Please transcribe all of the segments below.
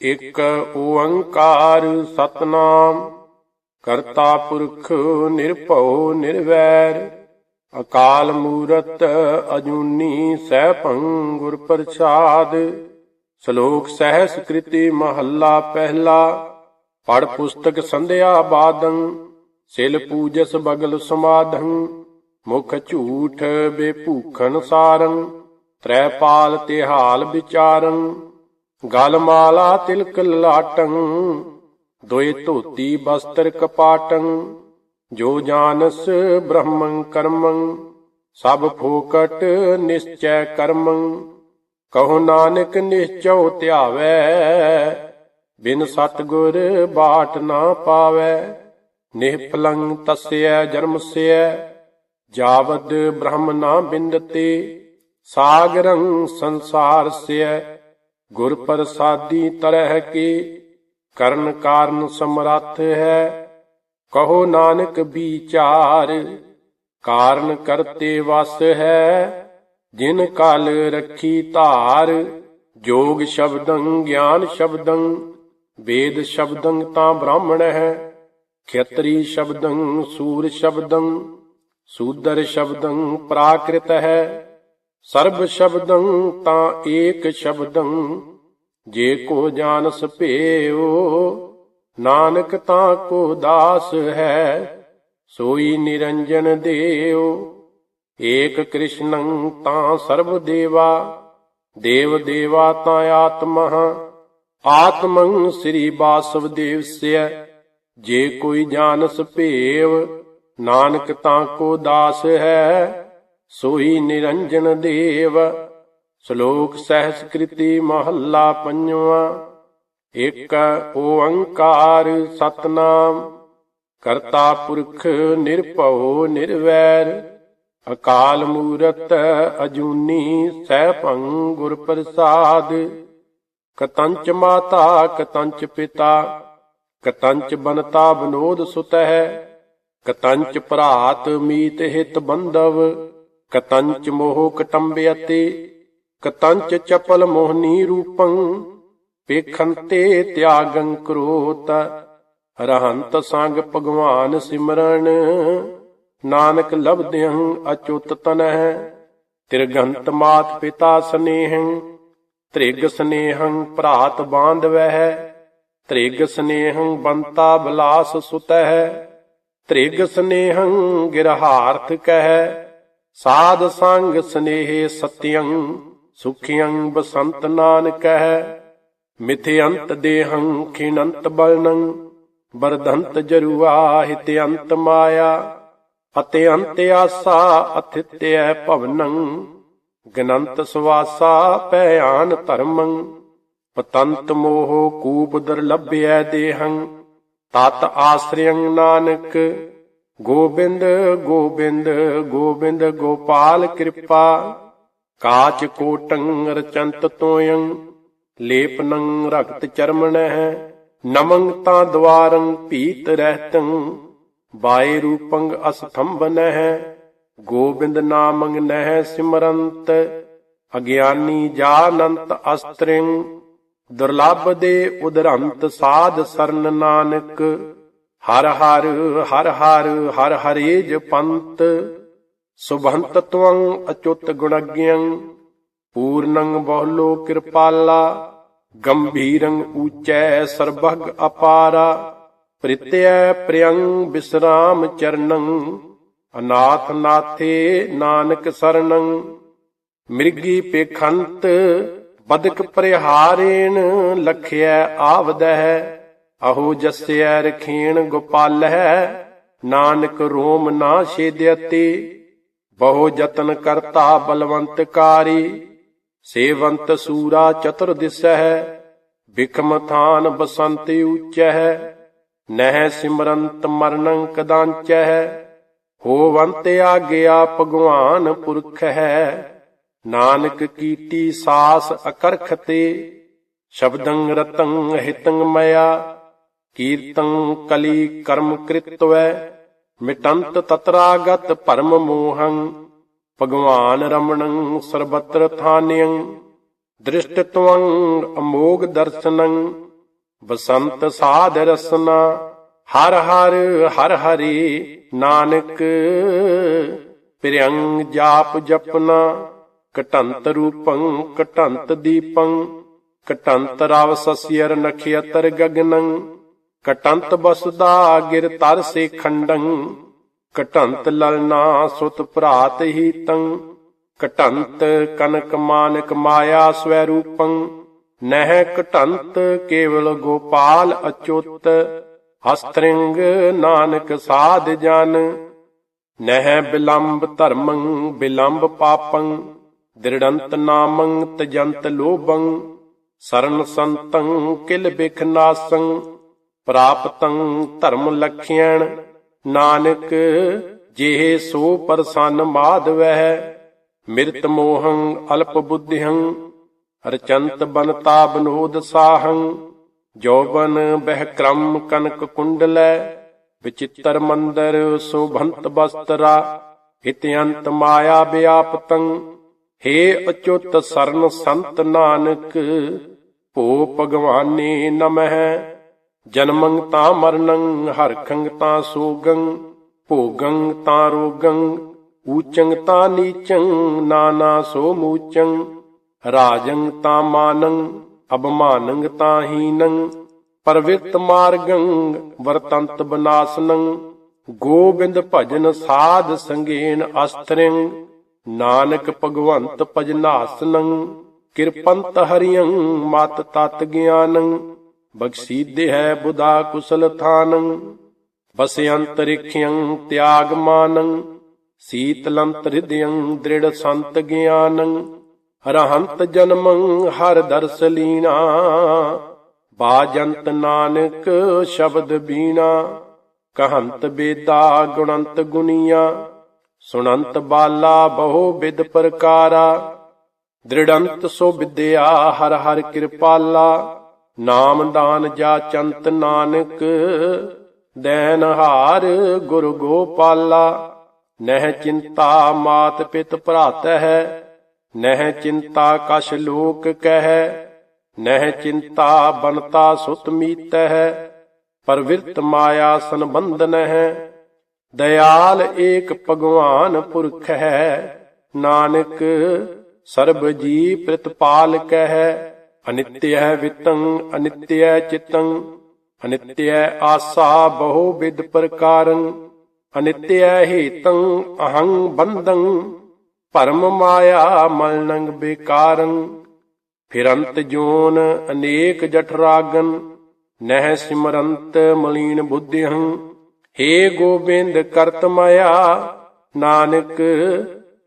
ਇਕ ਓੰਕਾਰ ਸਤਨਾਮ, ਕਰਤਾ ਪੁਰਖ ਨਿਰਭਉ ਨਿਰਵੈਰ, ਅਕਾਲ ਮੂਰਤ ਅਜੂਨੀ ਸੈਭੰ ਗੁਰ ਪ੍ਰਸਾਦ, ਸ਼ਲੋਕ ਸਹਿਸ ਕ੍ਰਿਤੀ ਮਹੱਲਾ ਪਹਿਲਾ ਪੜ ਪੁਸਤਕ ਸੰਧਿਆ ਬਾਦੰ, ਸਿਲ ਪੂਜਸ ਬਗਲ ਸਮਾਧੰ, ਮੁਖ ਝੂਠ ਬੇਭੂਖਨ ਸਾਰੰ, ਤ੍ਰੈ ਪਾਲ ਤਿਹਾਲ ਵਿਚਾਰੰ ਗਲ ਮਾਲਾ ਤਿਲਕ ਲਾਟੰ, ਦੋਏ ਧੋਤੀ ਬਸਤਰ ਕਪਾਟੰ, ਜੋ ਜਾਣਸ ਬ੍ਰਹਮੰ ਕਰਮੰ, ਸਭ ਫੋਕਟ ਨਿਸ਼ਚੈ ਕਰਮੰ। ਕਹੋ ਨਾਨਕ ਨਿਸ਼ਚਉ ਧਿਆਵੈ, ਬਿਨ ਸਤਗੁਰ ਬਾਟ ਨਾ ਪਾਵੈ। ਨਿਹਪਲੰ ਤਸਯ ਜਨਮਸਯ ਜਾਵਦ ਬ੍ਰਹਮ ਨਾ ਬਿੰਦਤੇ। ਸਾਗਰੰ ਸੰਸਾਰਸਯ ਗੁਰ ਪ੍ਰਸਾਦੀ ਤਰਹਿ ਕੀ ਕਰਨ ਕਾਰਨ ਸਮਰੱਥ ਹੈ। ਕਹੋ ਨਾਨਕ ਵਿਚਾਰ, ਕਾਰਨ ਕਰਤੇ ਵਸ ਹੈ। ਜਿਨ ਕਾਲ ਰੱਖੀ ਧਾਰ, ਜੋਗ ਸ਼ਬਦੰ, ਗਿਆਨ ਸ਼ਬਦੰ, ਵੇਦ ਸ਼ਬਦੰ ਤਾਂ ਬ੍ਰਾਹਮਣ ਹੈ। ਖੇਤਰੀ ਸ਼ਬਦੰ, ਸੂਰ ਸ਼ਬਦੰ, ਸੂਦਰ ਸ਼ਬਦੰ ਪ੍ਰਾਕ੍ਰਿਤ ਹੈ। ਸਰਬ ਸ਼ਬਦੰ ਤਾਂ ਏਕ ਸ਼ਬਦੰ, ਜੇ ਕੋ ਜਾਣਸ ਭੇਉ, ਨਾਨਕ ਤਾਂ ਕੋ ਦਾਸ ਹੈ, ਸੋਈ ਨਿਰੰਜਨ ਦੇਵ ਏਕ ਕ੍ਰਿਸ਼ਨੰ ਤਾਂ ਸਰਬ ਦੇਵਾ, ਦੇਵ ਦੇਵਾ ਤਾਂ ਆਤਮਹ ਆਤਮੰ ਸ੍ਰੀ ਬਾਸਵ ਦੇਵ ਸਿਆ ਜੇ ਕੋਈ ਜਾਣਸ ਭੇਵ ਨਾਨਕ ਤਾਂ ਕੋ ਦਾਸ ਹੈ ਸੋਈ ਨਿਰੰਜਨ ਦੇਵ, ਸ਼ਲੋਕ ਸਹਿਸ ਕ੍ਰਿਤੀ ਮਹੱਲਾ ਪੰਜਵਾ। ਇਕ ਓੰਕਾਰ ਸਤਨਾਮ, ਕਰਤਾ ਪੁਰਖ ਨਿਰਭਉ ਨਿਰਵੈਰ, ਅਕਾਲ ਮੂਰਤ ਅਜੂਨੀ ਸੈਭੰ ਗੁਰ ਪ੍ਰਸਾਦ। ਕਤੰਚ ਮਾਤਾ, ਕਤੰਚ ਪਿਤਾ, ਕਤੰਚ ਬਨਤਾ ਬਨੋਦ ਸੁਤਹਿ, ਕਤੰਚ ਭਰਾਤ ਮੀਤ ਹਿਤ ਬੰਧਵ। ਕਤੰਚ ਮੋਹ ਕਟੰਬਿਅਤੇ ਕਤੰਚ ਚਪਲ ਮੋਹਨੀ ਰੂਪੰ ਪੇਖੰਤੇ ਤਿਆਗੰ ਕਰੋਤ, ਰਹੰਤ ਸੰਗ ਭਗਵਾਨ ਸਿਮਰਨ, ਨਾਨਕ ਲਬਦਿਆਂ ਅਚੁੱਤ ਤਨਹਿ, ਤਿਰਗੰਤ ਮਾਤ ਪਿਤਾ ਸਨੇਹੰ, ਤ੍ਰਿਗ ਸਨੇਹੰ ਭਰਾਤ ਬਾਂਧਵਹਿ, ਤ੍ਰਿਗ ਸਨੇਹੰ ਬੰਤਾ ਬਲਾਸ ਸੁਤਹਿ, ਤ੍ਰਿਗ ਸਨੇਹੰ ਗਿਰਹਾਰਥ ਕਹਿ ਸਾਧ ਸੰਗ ਸਨੇਹ ਸਤਿਯੰ ਸੁਖਿਯੰ ਬਸੰਤ ਨਾਨਕਹਿ ਮਿਥਿਅੰਤ ਦੇਹੰ ਖਿਨੰਤ ਬਲਨੰ, ਵਰਧੰਤ ਜਰੂਆ ਹਿਤਿਅੰਤ ਮਾਇਆ, ਅਤਿ ਆਸਾ ਅਥਿਤਿਐ ਭਵਨੰ, ਗਨੰਤ ਸਵਾਸਾ ਭੈਆਨ ਧਰਮੰ, ਪਤੰਤ ਮੋਹ ਕੂਪ ਦੁਰਲਭਿਐ ਦੇਹੰ, ਤਤ ਆਸਰਿਯੰ ਨਾਨਕ ਗੋਬਿੰਦ ਗੋਬਿੰਦ ਗੋਬਿੰਦ ਗੋਪਾਲ ਕਿਰਪਾ। ਕਾਚ ਕੋਟੰ ਰਚੰਤ ਤੋਯੰ ਲੇਪਨੰ ਰਗਤ ਚਰਮਣਹਿ ਨਮੰ ਤਾਂ ਦਵਾਰੰ ਭੀਤ ਰਹਿਤੰ, ਬਾਏ ਰੂਪੰ ਅਸਥੰਭਨਹਿ ਗੋਬਿੰਦ ਨਾਮੰ ਨਹਿ ਸਿਮਰੰਤ, ਅਗਿਆਨੀ ਜਾਨੰਤ ਅਸਤ੍ਰਿੰ। ਦੁਰਲਭ ਦੇ ਉਦਰੰਤ ਸਾਧ ਸਰਨ ਨਾਨਕ ਹਰ ਹਰ ਹਰ ਹਰ ਹਰ ਹਰੇ ਜਪੰਤ ਸੁਭੰਤ ਤਵੰ ਅਚੁੱਤ ਗੁਣਗਿਯੰ ਪੂਰਨੰ ਬਹੁਲੋ ਕਿਰਪਾਲਾ, ਗੰਭੀਰੰ ਊਚੈ ਸਰਬਗ ਅਪਾਰਾ, ਪ੍ਰਿਤਿਐ ਪ੍ਰਿਯੰ ਬਿਸਰਾਮ ਚਰਨੰ, ਅਨਾਥ ਨਾਥੇ ਨਾਨਕ ਸਰਣੰ ਮਿਰਗੀ ਪੇਖੰਤ, ਬਦਕ ਪਰਿਹਾਰੇਣ, ਲਖਿਐ ਆਵਦਹਿ ਅਹੋ ਜਸਿਐ ਰਖੀਣ ਗੋਪਾਲਹਿ ਨਾਨਕ ਰੋਮ ਨਾ ਛੇਦਿਅਤੇ। ਬਹੁ ਯਤਨ ਕਰਤਾ ਬਲਵੰਤ ਕਾਰੀ, ਸੇਵੰਤ ਸੂਰਾ ਚਤੁਰ ਦਿਸਹਿ ਬਿਕਮ ਥਾਨ ਬਸੰਤ ਊਚਹਿ ਨਹਿ ਸਿਮਰੰਤ ਮਰਨੰ ਕਦਾੰਚਹਿ ਹੋਵੰਤ ਆਗਿਆ ਭਗਵਾਨ ਪੁਰਖ ਹੈ ਨਾਨਕ ਕੀਟੀ ਸਾਸ ਅਕਰਖਤੇ, ਸ਼ਬਦੰ ਰਤੰ ਹਿਤੰ ਮਇਆ ਕੀਰਤੰ ਕਲੀ ਕਰਮ ਕ੍ਰਿਤਵੈ, ਮਿਟੰਤ ਤਤਰਾਗਤ ਭਰਮ ਮੋਹੰ, ਭਗਵਾਨ ਰਮਣੰ ਸਰਬਤਰ ਥਾਨਿਯੰ, ਦ੍ਰਿਸ਼ਟ ਤਵੰ ਅਮੋਗ ਦਰਸ਼ਨੰ, ਬਸੰਤ ਸਾਧ ਰਸਨਾ, ਹਰ ਹਰ ਹਰ ਹਰੀ ਨਾਨਕ, ਪ੍ਰਿਯੰਗ ਜਾਪ ਜਪਨਾ ਕਟੰਤ ਰੂਪੰ ਕਟੰਤ ਦੀਪੰ ਕਟੰਤ ਰਵ ਸਸਿਅਰ ਨਖਿਅਤਰ ਗਗਨੰ ਕਟੰਤ ਬਸਦਾ ਗਿਰ ਤਰ ਸੇ ਖੰਡੰ, ਕਟੰਤ ਲਲਨਾ ਸੁਤ ਭਰਾਤ ਹੀ ਤੰ। ਕਟੰਤ ਕਨਕ ਮਾਨਕ ਮਾਇਆ ਸਵੈ ਰੂਪੰ, ਨਹਿ ਕਟੰਤ ਕੇਵਲ ਗੋਪਾਲ ਅਚੁੱਤ। ਹਸਤ੍ਰਿੰਗ ਨਾਨਕ ਸਾਧ ਜਨ, ਨਹਿ ਬਿਲੰਬ ਧਰਮੰ ਬਿਲੰਬ ਪਾਪੰ। ਦ੍ਰਿੜੰਤ ਨਾਮੰ ਤਜੰਤ ਲੋਭੰ, ਸਰਨ ਸੰਤੰ ਕਿਲ ਬਿਖਨਾਸੰ ਪ੍ਰਾਪਤੰ ਧਰਮ ਲਖਿਆਣ ਨਾਨਕ ਜੇਹ ਸੋ ਪਰਸੰਨ ਮਾਧਵਹਿ, ਮਿਰਤ ਮੋਹੰ ਅਲਪ ਬੁੱਧਿਹੰ, ਰਚੰਤ ਬਨਤਾ ਬਨੋਦ ਸਾਹੰ। ਜੋਬਨ ਬਹਿ ਕ੍ਰਮ ਕਨਕ ਕੁੰਡਲੈ, ਵਿਚਿਤਰ ਮੰਦਰ ਸੋਭੰਤ ਬਸਤਰਾ ਹਿਤਯੰਤ ਮਾਇਆ ਵਿਆਪਤੰ। ਹੇ ਅਚੁੱਤ ਸਰਨ ਸੰਤ ਨਾਨਕ, ਭੋ ਭਗਵਾਨੇ ਨਮਹਿ। ਜਨਮੰ ਤਾਂ ਮਰਨੰ, ਹਰਖੰ ਤਾਂ ਸੋਗੰ, ਭੋਗੰ ਤਾਂ ਰੋਗੰ, ਊਚੰ ਤਾਂ ਨੀਚੰ, ਨਾਨਾ ਸੋ ਮੂਚੰ, ਰਾਜੰ ਤਾਂ ਮਾਨੰ ਅਬਮਾਨੰ ਤਾਂ ਹੀਨੰ ਪਰਵਿਰਤ ਮਾਰਗੰ, ਵਰਤੰਤ ਬਨਾਸਨੰ, ਗੋਬਿੰਦ ਭਜਨ ਸਾਧ ਸੰਗੇਨ ਅਸਤਰਿੰ ਨਾਨਕ ਭਗਵੰਤ ਭਜਨਾਸਨੰ ਕਿਰਪੰਤ ਹਰਿਯੰ ਮਤ ਤਤ ਗਿਆਨੰ ਬਖਸ਼ੀਦੇ ਹੈ ਬੁਧਾ ਕੁਸਲ ਥਾਨੰ, ਬਸਿ ਅੰਤਰਿਖਯੰ ਤਿਆਗ ਮਾਨੰ ਸੀਤਲੰਤ ਹਿਰਦਯੰ ਦ੍ਰਿੜ ਸੰਤ ਗਿਆਨੰ, ਹਰਹੰਤ ਜਨਮੰ ਹਰ ਦਰਸ ਲੀਣਾ ਬਾਜੰਤ ਨਾਨਕ ਸ਼ਬਦ ਬੀਣਾ ਕਹੰਤ ਬੇਦਾ ਗੁਣੰਤ ਗੁਨੀਆ, ਸੁਣੰਤ ਬਾਲਾ ਬਹੁ ਵਿਦ ਪ੍ਰਕਾਰਾ, ਦ੍ਰਿੜੰਤ ਸੋ ਵਿਦਿਆ ਹਰ ਹਰ ਕਿਰਪਾਲਾ ਨਾਮ ਦਾਨ ਜਾ ਚੰਤ ਨਾਨਕ, ਦੈਨ ਹਾਰ ਗੁਰ ਗੋਪਾਲਾ। ਨਹਿ ਚਿੰਤਾ ਮਾਤ ਪਿਤ ਭਰਾਤ ਹੈ ਨਹਿ ਚਿੰਤਾ ਕਛ ਲੋਕ ਕਹਿ। ਨਹਿ ਚਿੰਤਾ ਬਨਤਾ ਸੁਤ ਮੀਤ ਹੈ ਪਰਵਿਰਤ ਮਾਇਆ ਸੰਬੰਧਨ ਹੈ ਦਇਆਲ ਏਕ ਭਗਵਾਨ ਪੁਰਖ ਹੈ ਨਾਨਕ ਸਰਬ ਜੀ ਪ੍ਰਤਪਾਲ ਕਹਿ। ਅਨਿਤਯ ਵਿਤੰ, ਅਨਿਤਯ ਚਿਤੰ, ਅਨਿਤਯ ਆਸਾ ਬਹੁ ਵਿਦ ਪ੍ਰਕਾਰੰ, ਅਨਿਤਯ ਹੇਤੰ, ਅਹੰ ਬੰਧੰ ਭਰਮ ਮਾਇਆ ਮਲਨੰਗ ਬੇਕਾਰੰ। ਫਿਰੰਤ ਜੋਨ ਅਨੇਕ ਜਠਰਾਗਨ ਨਹਿ ਸਿਮਰੰਤ ਮਲੀਨ ਬੁੱਧਿਹੰ ਹੇ ਗੋਬਿੰਦ ਕਰਤ ਨਾਨਕ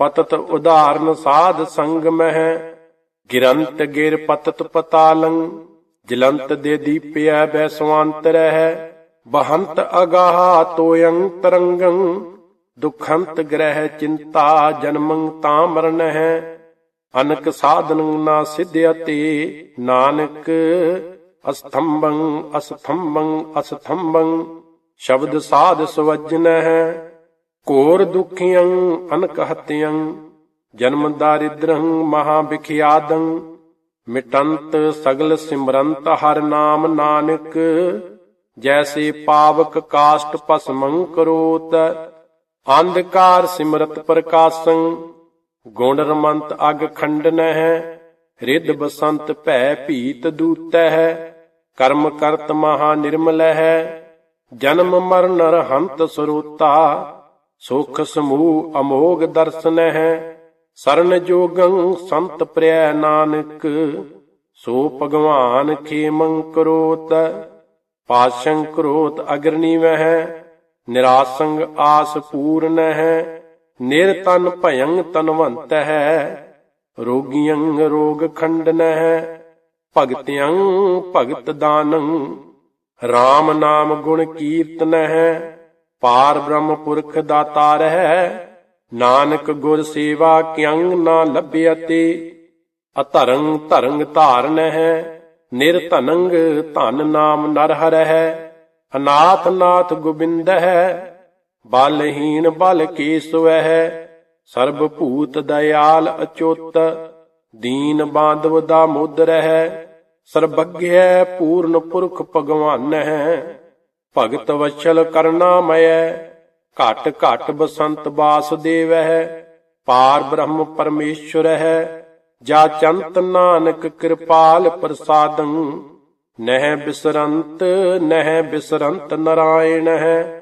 ਪਤਤ ਉਦਾਹਰਨ ਸਾਧ ਸੰਗ ਮਹਿ। ਗਿਰੰਤ ਗਿਰ ਪਤਤ ਪਤਾਲੰ, ਜਲੰਤ ਦੇ ਦੀਪਿਆ ਬੈਸਵਾੰਤ ਰਹਿ ਬਹੰਤ ਅਗਾਹ ਤੋਯੰ ਤਰੰਗੰ, ਦੁਖੰਤ ਗ੍ਰਹਿ ਚਿੰਤਾ ਜਨਮੰ ਤਾਂ ਮਰਨ ਹੈ, ਅਨਕ ਸਾਧਨ ਨਾ ਸਿਧਿਅਤੇ ਨਾਨਕ, ਅਸਥੰਭੰ ਅਸਥੰਭੰ ਅਸਥੰਭੰ, ਸ਼ਬਦ ਸਾਧ ਸਵਜਨ ਹੈ ਘੋਰ ਦੁਖੀਆਂ ਅਨਕ ਹਤਿਯੰ ਜਨਮ ਦਾਰਿਦ੍ਰੰ ਮਹਾ ਵਿਖਿਆਦੰ ਮਿਟੰਤ ਸਗਲ ਸਿਮਰੰਤ ਹਰ ਨਾਮ ਨਾਨਕ, ਜੈਸੇ ਪਾਵਕ ਕਾਸ਼ਟ ਭਸਮੰ ਕਰੋਤ, ਅੰਧਕਾਰ ਸਿਮਰਤ ਪ੍ਰਕਾਸ਼ੰ ਗੁਣ ਰਮੰਤ ਅਗ ਖੰਡਨ ਹੈ ਰਿੱਧ ਬਸੰਤ ਭੈ ਭੀਤ ਦੂਤੈ ਹੈ ਕਰਮ ਕਰਤ ਮਹਾ ਨਿਰਮਲ ਹੈ ਜਨਮ ਮਰਨ ਹੰਤ ਸਰੋਤਾ, ਸੁਖ ਸਮੂਹ ਅਮੋਗ ਦਰਸ਼ਨ ਹੈ ਸਰਨ ਜੋਗੰ ਸੰਤ ਪ੍ਰਿਆ ਨਾਨਕ, ਸੋ ਭਗਵਾਨ ਖੇਮੰ ਕਰੋਤ, ਪਾਸ਼ੰ ਕਰੋਤ ਅਗਰਨੀ ਵਹਿ ਨਿਰਾਸੰਗ ਆਸ ਪੂਰਨ ਹੈ ਨਿਰਤਨ ਭਯੰ ਤਨਵੰਤ ਹੈ ਰੋਗੀਆਂ ਰੋਗ ਖੰਡਨ ਹੈ ਭਗਤਿਆਂ ਭਗਤ ਦਾਨੰ RAM ਨਾਮ ਗੁਣ ਕੀਰਤਨ ਹੈ ਪਾਰ ਬ੍ਰਹਮ ਪੁਰਖ ਦਾਤਾਰ ਹੈ ਨਾਨਕ ਗੁਰ ਸੇਵਾ ਕਿਅੰਗ ਨਾ ਲੱਭਿਅਤੇ ਅਧਰੰਗ ਧਰੰਗ ਧਾਰਨ ਹੈ ਨਿਰਧਨੰਗ ਧਨ ਨਾਮ ਨਰ ਹਰ ਅਨਾਥ ਨਾਥ ਗੋਬਿੰਦ ਹੈ ਬਲਹੀਨ ਬਲ ਕੇਸਵ ਹੈ, ਸਰਬ ਭੂਤ ਦਇਆਲ ਅਚੋਤ, ਦੀਨ ਬਾਂਧਵ ਦਾ ਮੁਦਰ ਹੈ ਸਰਬੱਗਿਆ ਪੂਰਨ ਪੁਰਖ ਭਗਵਾਨ ਹੈ, ਭਗਤ ਵਛਲ ਕਰਨਾ ਮਯੈ ਘਟ ਘਟ ਬਸੰਤ ਬਾਸੁਦੇਵ ਹੈ ਪਾਰ ਬ੍ਰਹਮ ਪਰਮੇਸ਼ਵਰ ਹੈ ਜਾ ਚੰਤ ਨਾਨਕ ਕਿਰਪਾਲ ਪ੍ਰਸਾਦੰ, ਨਹਿ ਬਿਸਰੰਤ ਨਹਿ ਬਿਸਰੰਤ ਨਰਾਇਣ ਹੈ